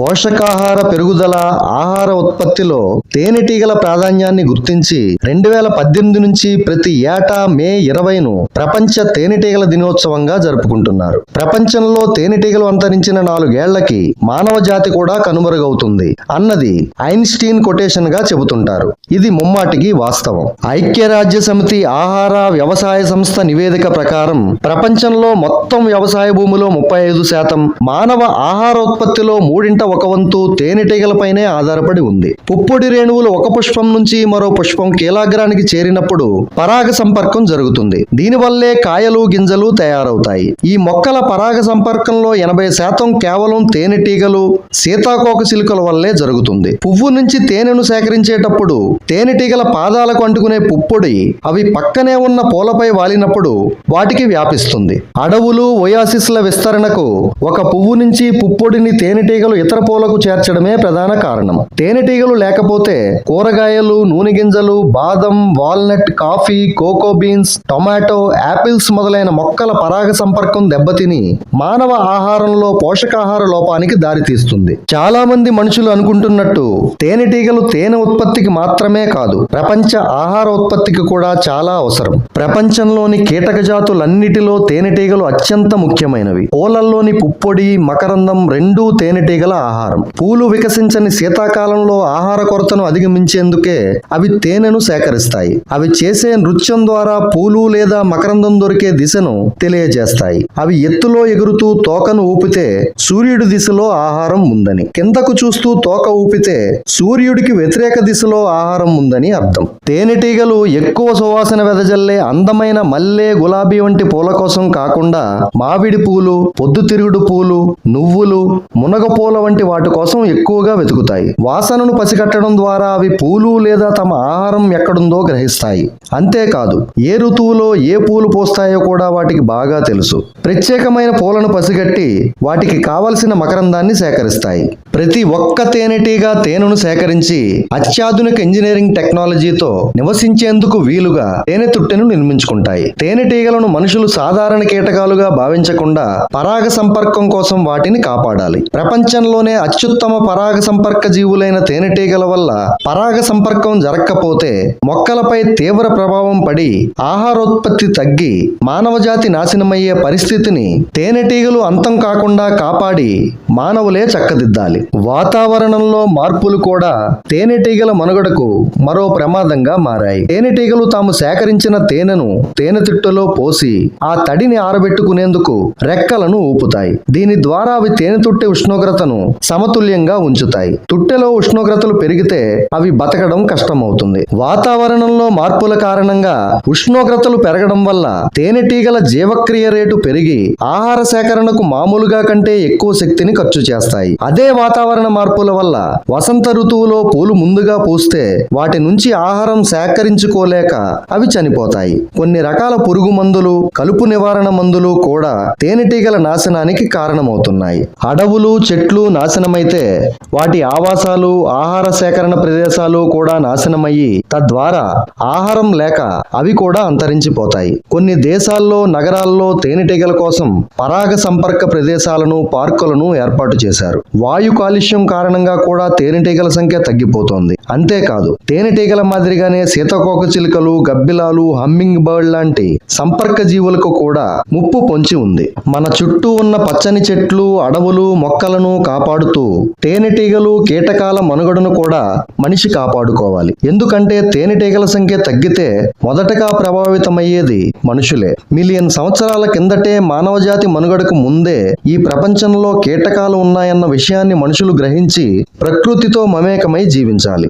పోషకాహార పెరుగుదల ఆహార ఉత్పత్తిలో తేనెటీగల ప్రాధాన్యాన్ని గుర్తించి రెండు వేల పద్దెనిమిది నుంచి ప్రతి ఏటా మే ఇరవైను ప్రపంచ తేనెటీగల దినోత్సవంగా జరుపుకుంటున్నారు. ప్రపంచంలో తేనెటీగలు అంతరించిన నాలుగేళ్ళకి మానవ జాతి కూడా కనుమరుగవుతుంది అన్నది ఐన్స్టీన్ కొటేషన్గా చెబుతుంటారు. ఇది ముమ్మాటికి వాస్తవం. ఐక్యరాజ్య సమితి ఆహార వ్యవసాయ సంస్థ నివేదిక ప్రకారం ప్రపంచంలో మొత్తం వ్యవసాయ భూమిలో ముప్పై ఐదు శాతం మానవ ఆహారోత్పత్తిలో మూడింట ఒక వంతు తేనెటీగలపైనే ఆధారపడి ఉంది. పుప్పొడి రేణువులు ఒక పుష్పం నుంచి మరో పుష్పం కీలాగ్రానికి చేరినప్పుడు పరాగ సంపర్కం జరుగుతుంది. దీనివల్లే కాయలు గింజలు తయారవుతాయి. ఈ మొక్కల పరాగ సంపర్కంలో ఎనభై శాతం కేవలం తేనెటీగలు సీతాకోక చిలుకల వల్లే జరుగుతుంది. పువ్వు నుంచి తేనెను సేకరించేటప్పుడు తేనెటీగల పాదాలకు అంటుకునే పుప్పొడి అవి పక్కనే ఉన్న పూలపై వాలినప్పుడు వాటికి వ్యాపిస్తుంది. అడవులు ఒయాసిస్ల విస్తరణకు ఒక పువ్వు నుంచి పుప్పొడిని తేనెటీగలు ఇతర పూలకు చేర్చడమే ప్రధాన కారణం. తేనెటీగలు లేకపోతే కూరగాయలు నూనె గింజలు బాదం walnut coffee cocoa beans tomato apples మొదలైన మొక్కల పరాగ సంపర్కం దెబ్బతిని మానవ ఆహారంలో పోషకాహార లోపానికి దారితీస్తుంది. చాలా మంది మనుషులు అనుకుంటున్నట్టు తేనెటీగలు తేనె ఉత్పత్తికి మాత్రమే కాదు ప్రపంచ ఆహార ఉత్పత్తికి కూడా చాలా అవసరం. ప్రపంచంలోని కీటక జాతులన్నిటిలో తేనెటీగలు అత్యంత ముఖ్యమైనవి. పూలల్లోని పుప్పొడి మకరందం రెండూ తేనెటీగల ఆహారం. పూలు వికసించని శీతాకాలంలో ఆహార కొరతను అధిగమించేందుకే అవి తేనెను సేకరిస్తాయి. అవి చేసే నృత్యం ద్వారా పూలు లేదా మకరందం దొరికే దిశను తెలియజేస్తాయి. అవి ఎత్తులో ఎగురుతూ తోకను ఊపితే సూర్యుడి దిశలో ఆహారం ఉందని. కిందకు చూస్తూ తోక ఊపితే సూర్యుడికి వ్యతిరేక దిశలో ఆహారం ఉందని అర్థం. తేనెటీగలు ఎక్కువ సువాసన వెదజల్లే అందమైన మల్లె గులాబీ వంటి పూల కోసం కాకుండా మామిడి పూలు పొద్దుతిరుగుడు పూలు నువ్వులు మునగ పూల వంటి వాటి కోసం ఎక్కువగా వెతుకుతాయి. వాసనను పసిగట్టడం ద్వారా అవి పూలు లేదా తమ ఆహారం ఎక్కడుందో గ్రహిస్తాయి. అంతేకాదు ఏ ఋతువులో ఏ పూలు పోస్తాయో కూడా వాటికి బాగా తెలుసు. ప్రత్యేకమైన పూలను పసిగట్టి వాటికి కావలసిన మకరందాన్ని సేకరిస్తాయి. ప్రతి ఒక్క తేనెటీగ తేనెను సేకరించి అత్యాధునిక ఇంజనీరింగ్ టెక్నాలజీతో నివసించేందుకు వీలుగా తేనె తుట్టెను నిర్మించుకుంటాయి. తేనెటీగలను మనుషులు సాధారణ కీటకాలుగా భావించకుండా పరాగ సంపర్కం కోసం వాటిని కాపాడాలి. ప్రపంచంలోనే అత్యుత్తమ పరాగ సంపర్క జీవులైన తేనెటీగల వల్ల పరాగ సంపర్కం జరగకపోతే మొక్కలపై తీవ్ర ప్రభావం పడి ఆహారోత్పత్తి తగ్గి మానవజాతి నాశనమయ్యే పరిస్థితిని తేనెటీగలు అంతం కాకుండా కాపాడి మానవులే చక్కదిద్దాలి. వాతావరణంలో మార్పులు కూడా తేనెటీగల మనుగడకు మరో ప్రమాదంగా మారాయి. తేనెటీగలు తాము సేకరించిన తేనెను తేనెతిట్టులో పోసి ఆ తడిని ఆరబెట్టుకునేందుకు రెక్కలను ఊపుతాయి. దీని ద్వారా అవి తేనెతుట్టె ఉష్ణోగ్రతను సమతుల్యంగా ఉంచుతాయి. తుట్టెలో ఉష్ణోగ్రతలు పెరిగితే అవి బతకడం కష్టమవుతుంది. వాతావరణంలో మార్పుల కారణంగా ఉష్ణోగ్రతలు పెరగడం వల్ల తేనెటీగల జీవక్రియ రేటు పెరిగి ఆహార సేకరణకు మామూలుగా కంటే ఎక్కువ శక్తిని ఖర్చు చేస్తాయి. అదే వాతావరణ మార్పుల వల్ల వసంత ఋతువులో పూలు ముందుగా పూస్తే వాటి నుంచి ఆహారం సేకరించుకోలేక అవి చనిపోతాయి. కొన్ని రకాల పురుగు మందులు కలుపు నివారణ మందులు కూడా తేనెటీగల నాశనానికి కారణమవుతున్నాయి. అడవులు చెట్లు నాశనమైతే వాటి ఆవాసాలు ఆహార సేకరణ ప్రదేశాలు కూడా నాశనమయ్యి తద్వారా ఆహారం లేక అవి కూడా అంతరించిపోతాయి. కొన్ని దేశాల్లో నగరాల్లో తేనెటీగల కోసం పరాగ సంపర్క ప్రదేశాలను పార్కులను ఏర్పాటు చేశారు. వాయు కాలుష్యం కారణంగా కూడా తేనెటీగల సంఖ్య తగ్గిపోతోంది. అంతేకాదు తేనెటీగల మాదిరిగానే సీతకోక చిలుకలు గబ్బిలాలు హమ్మింగ్ బర్డ్ లాంటి సంపర్క జీవులకు కూడా ముప్పు పొంచి ఉంది. మన చుట్టూ ఉన్న పచ్చని చెట్లు అడవులు మొక్కలను కాపాడుతూ తేనెటీగలు కీటకాల మనుగడను కూడా మనిషి కాపాడుకోవాలి. ఎందుకంటే తేనెటీగల సంఖ్య తగ్గితే మొదటగా ప్రభావితమయ్యేది మనుషులే. మిలియన్ సంవత్సరాల కిందటే మానవజాతి మనుగడకు ముందే ఈ ప్రపంచంలో కీటకాలు ఉన్నాయన్న విషయాన్ని మనుషులు గ్రహించి ప్రకృతితో మమేకమై జీవించాలి.